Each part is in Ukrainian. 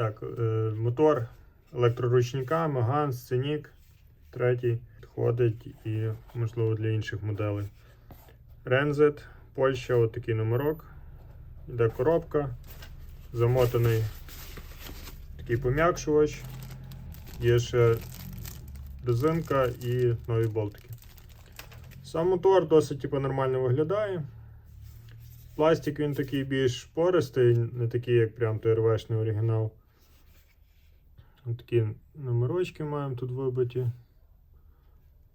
Так, е, мотор електроручника, Megane, Scenic, третій підходить і, можливо, для інших моделей. Рензет, Польща, от такий номерок. Йде коробка, замотаний такий пом'якшувач. Є ще резинка і нові болтики. Сам мотор досить типу, нормально виглядає. Пластик він такий більш пористий, не такий, як прям ТРВшний оригінал. Ось такі номерочки маємо тут вибиті.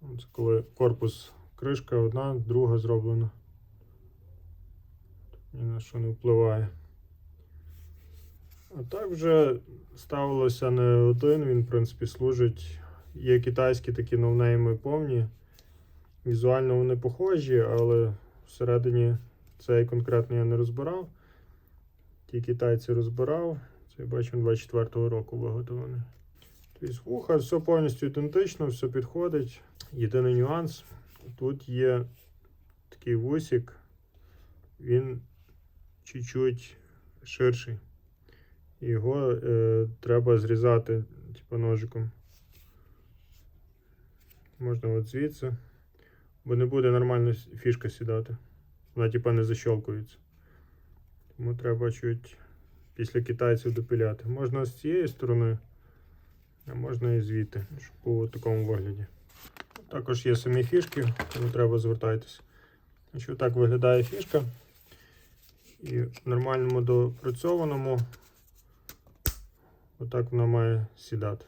Це коли корпус, кришка одна, друга зроблена. Ні на що не впливає. А так вже ставилося не один, він, в принципі, служить. Є китайські такі новнейми повні. Візуально вони похожі, але всередині цей конкретно я не розбирав. Ті китайці розбирав. Це бачу 24-го року виготовлений. Тобто вуха, все повністю ідентично, все підходить. Єдиний нюанс. Тут є такий вусик, він чуть-чуть ширший. Його е, треба зрізати типу, ножиком. Можна от звідси, бо не буде нормально фішка сідати. Вона типа не защолкується. Тому треба чуть після китайців допиляти. Можна з цієї сторони, а можна і звідти, щоб в такому вигляді. Також є самі фішки, тому треба звертайтеся. Значить, так виглядає фішка. І в нормальному допрацьованому отак вона має сідати.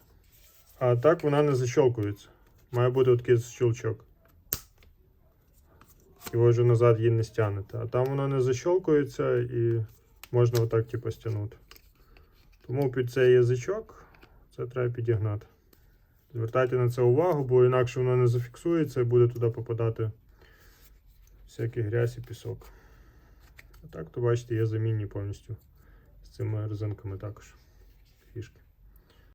А так вона не защолкується. Має бути такий щелчок. Його вже назад її не стягнете. А там воно не защолкується і можна отак типу стягнути. Тому під цей язичок це треба підігнати. Звертайте на це увагу, бо інакше воно не зафіксується і буде туди попадати всякий грязь і пісок. А так, то бачите, є замінні повністю з цими резинками також фішки.